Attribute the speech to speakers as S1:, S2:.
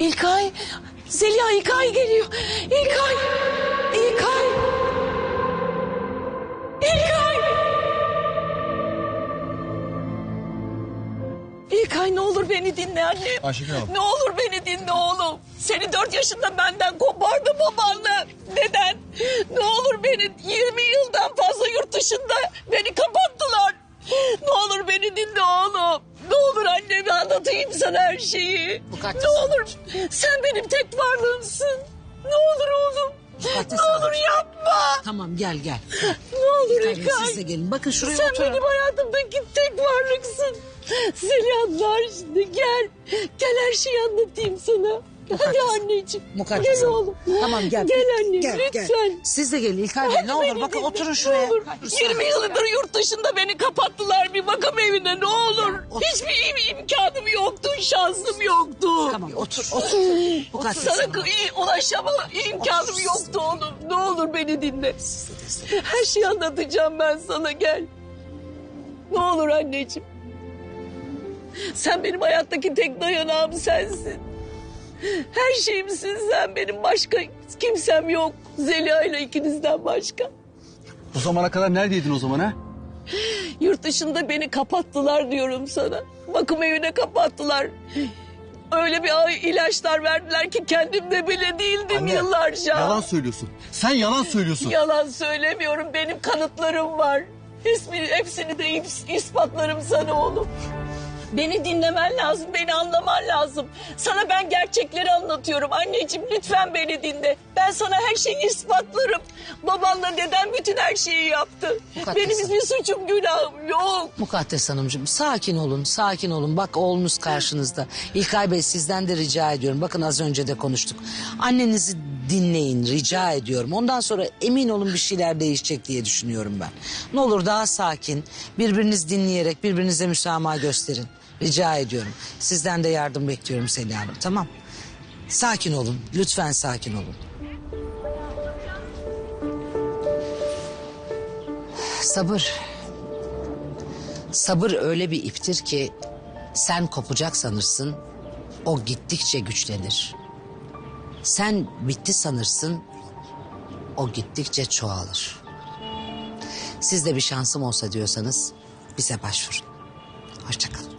S1: Ne? Zeliha İlkay geliyor. İlkay. İlkay. İlkay. İlkay ne olur beni dinle anne.
S2: Ayşegül Hanım.
S1: Ne olur beni dinle oğlum. Seni dört yaşında benden kopardı babanla. Neden? Ne olur beni 20 yıldan fazla yurt dışında beni kapattılar. Ne olur beni dinle oğlum. Ne olur anneme anlatayım sana her şeyi.
S3: Mukaddes
S1: Ne olur sen benim tek varlığımsın. Ne olur oğlum.
S3: Mukaddes
S1: ne olur
S3: Hanımcığım.
S1: yapma.
S3: Tamam gel gel.
S1: Ne olur
S3: Tabii,
S1: İlkay.
S3: siz de gelin. Bakın şuraya
S1: Sen
S3: oturun.
S1: benim hayatımdaki tek varlıksın. Zelihanlar şimdi gel. Gel her şeyi anlatayım sana. Hadi
S3: Mukaddes.
S1: anneciğim.
S3: Mukaddes
S1: Gel
S3: Hanım.
S1: oğlum.
S3: Tamam gel.
S1: Gel annem
S3: Gel,
S1: lütfen.
S3: gel. Siz de gelin İlkay Bey
S1: Hadi
S3: ne olur bakın
S1: dinle,
S3: oturun şuraya.
S1: olur.
S3: Lütfen.
S1: 20 yıldır yurt dışında beni kapattılar bir bakım evine ne olur. Hiçbir im- imkanım yoktu, şansım yoktu.
S3: Tamam otur otur. Mukaddes
S1: Sana
S3: Hanım.
S1: iyi ulaşama imkanım yoktu oğlum. Ne olur beni dinle. Her şeyi anlatacağım ben sana gel. Ne olur anneciğim. Sen benim hayattaki tek dayanağım sensin. Her şeyimsin sen benim başka kimsem yok. Zeliha ile ikinizden başka.
S2: Bu zamana kadar neredeydin o zaman ha?
S1: Yurt dışında beni kapattılar diyorum sana. Bakım evine kapattılar. Öyle bir ilaçlar verdiler ki kendimde bile değildim
S2: Anne,
S1: yıllarca.
S2: Yalan söylüyorsun. Sen yalan söylüyorsun.
S1: Yalan söylemiyorum. Benim kanıtlarım var. Hepsini, hepsini de is- ispatlarım sana oğlum. Beni dinlemen lazım, beni anlaman lazım. Sana ben gerçekleri anlatıyorum. Anneciğim lütfen beni dinle. Ben sana her şeyi ispatlarım. Babanla deden bütün her şeyi yaptı.
S3: Mukaddes
S1: Benim hiçbir suçum günahım yok.
S3: Mukaddes Hanımcığım sakin olun sakin olun. Bak oğlunuz karşınızda. İlkay Bey sizden de rica ediyorum. Bakın az önce de konuştuk. Annenizi dinleyin rica ediyorum. Ondan sonra emin olun bir şeyler değişecek diye düşünüyorum ben. Ne olur daha sakin birbiriniz dinleyerek birbirinize müsamaha gösterin. Rica ediyorum. Sizden de yardım bekliyorum Selin Hanım tamam. Sakin olun lütfen sakin olun. Sabır. Sabır öyle bir iptir ki sen kopacak sanırsın, o gittikçe güçlenir. Sen bitti sanırsın, o gittikçe çoğalır. Siz de bir şansım olsa diyorsanız bize başvurun. Hoşçakalın.